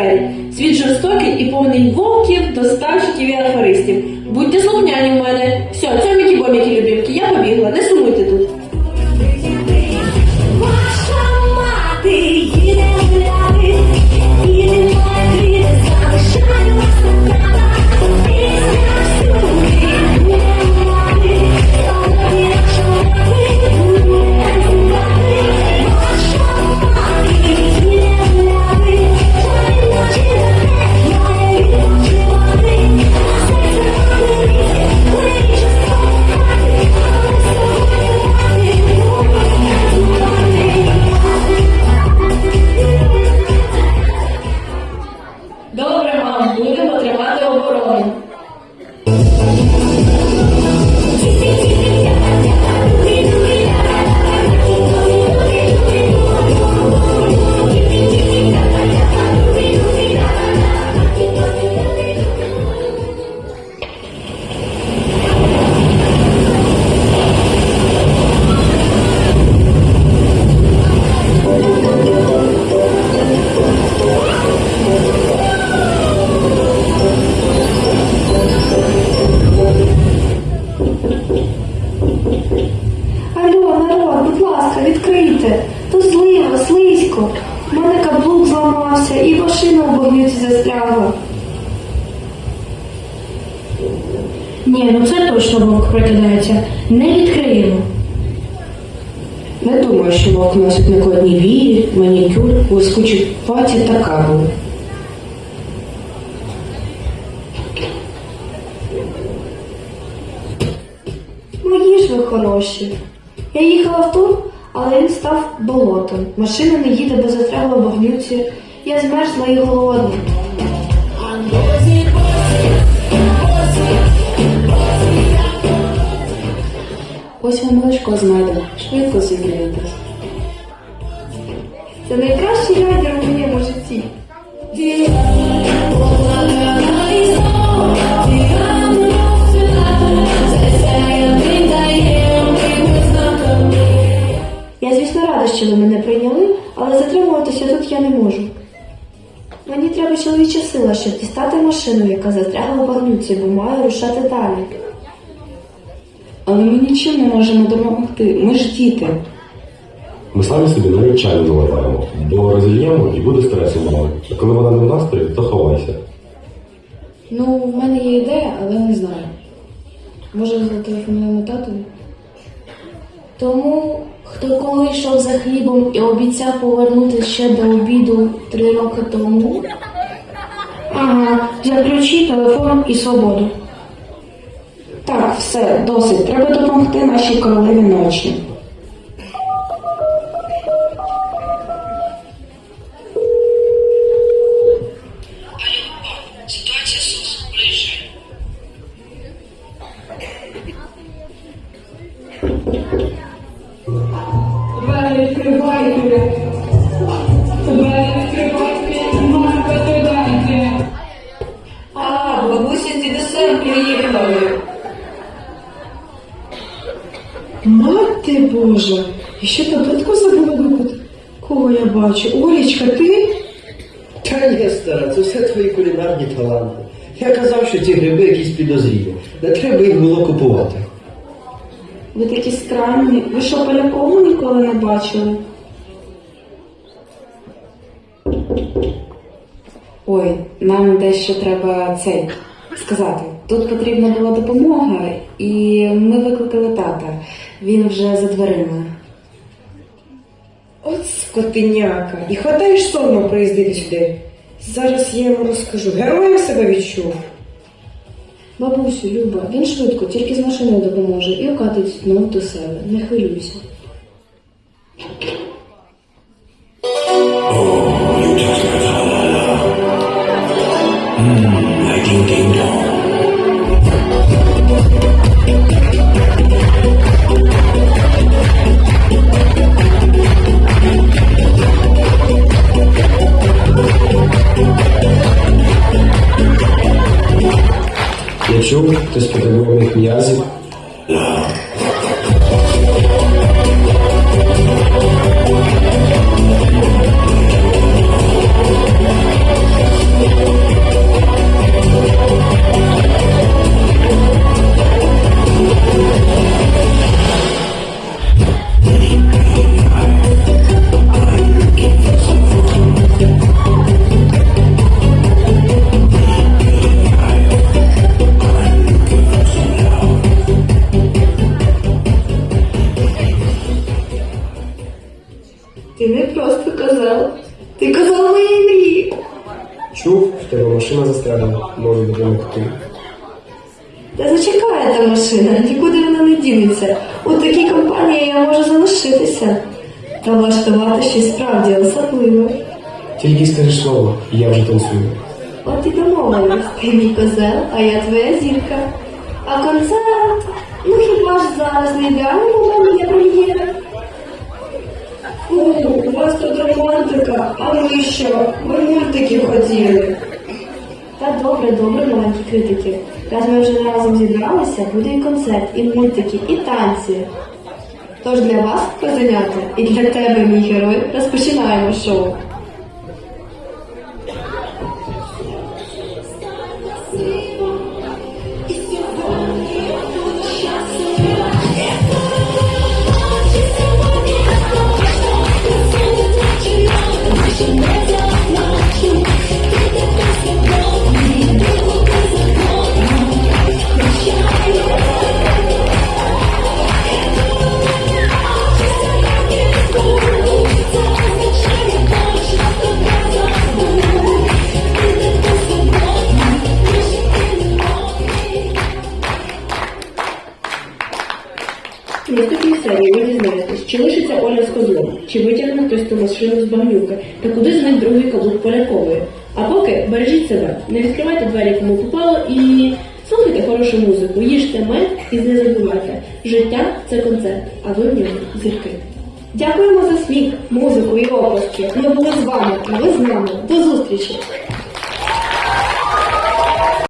двері. Світ жорстокий і повний вовків, доставщиків і аферистів. Будьте слухняні Cuando ocurre і машина у багнюці застрягла. Ні, ну це точно вовк прикидається. Не відкриємо. Не думаю, що вовк носить накладні вії, манікюр, блискучі паті та каву. Мої ж ви хороші. Я їхала в тур, але він став болотом. Машина не їде, бо застрягла в багнюці. Я змерзла і голодна. Ось вам молочко з медом. Швидко зігрієтесь. Це найкращий радір у моєму житті. Я, звісно, рада, що ви мене прийняли, але затримуватися тут я не можу. Мені треба чоловіча сила, щоб дістати машину, яка застрягла в багнюці, бо маю рушати далі. Але ми нічим не можемо допомогти. Ми ж діти. Ми самі собі навіть чаю наливаємо, бо розільємо і буде стресу мало. А коли вона не в настрої, то ховайся. Ну, в мене є ідея, але не знаю. Може, зателефонуємо татові? Тому, хто коли йшов за хлібом і обіцяв повернути ще до обіду три роки тому. Ага, ключі, телефон і свободу. Так, все, досить. Треба допомогти нашій королеві ночі. Двері Мати Божа, і ще таблетку забула випити. Кого я бачу? Олічка, ти? Та ні, стара, це все твої кулінарні таланти. Я казав, що ці гриби якісь підозрілі. Не треба їх було купувати. Ви такі странні. Ви що, полякову ніколи не бачили? Ой, нам дещо треба цей сказати. Тут потрібна була допомога, і ми викликали тата. Він вже за дверима. От скотиняка. І хватаєш сорому приїздити сюди. Зараз я йому розкажу. Героєм себе відчув. Бабусю, Люба, він швидко, тільки з машиною допоможе і окатить знов до себе. Не хвилюйся. Чув, ти з педагогів м'язів. Не просто казав, ти казав моїй мрії. Чув, в тебе машина застрягла, можу допомогти. Та зачекає та машина, нікуди вона не дінеться. У такій компанії я можу залишитися. Та влаштувати щось справді особливе. Тільки скажи слово, і я вже танцюю. От і домовились. Ти мій козел, а я твоя зірка. А концерт? Ну хіба ж зараз не ідеальний момент для прем'єри? Ми що? Ми мультики хотіли. Та добре, добре, маленькі критики. Раз ми вже разом зібралися, буде і концерт, і мультики, і танці. Тож для вас, козенята, і для тебе, мій герой, розпочинаємо шоу. В наступній серії ви дізнаєтесь, чи лишиться Оля з козлом, чи витягне хтось ту машину з багнюки, та куди зник другий каблук Полякової. А поки бережіть себе, не відкривайте двері кому попало і слухайте хорошу музику, їжте мед і не забувайте. Життя це концерт, а ви в ньому зірки. Дякуємо за сміх, музику і оплески. Ми були з вами, а ви з нами. До зустрічі!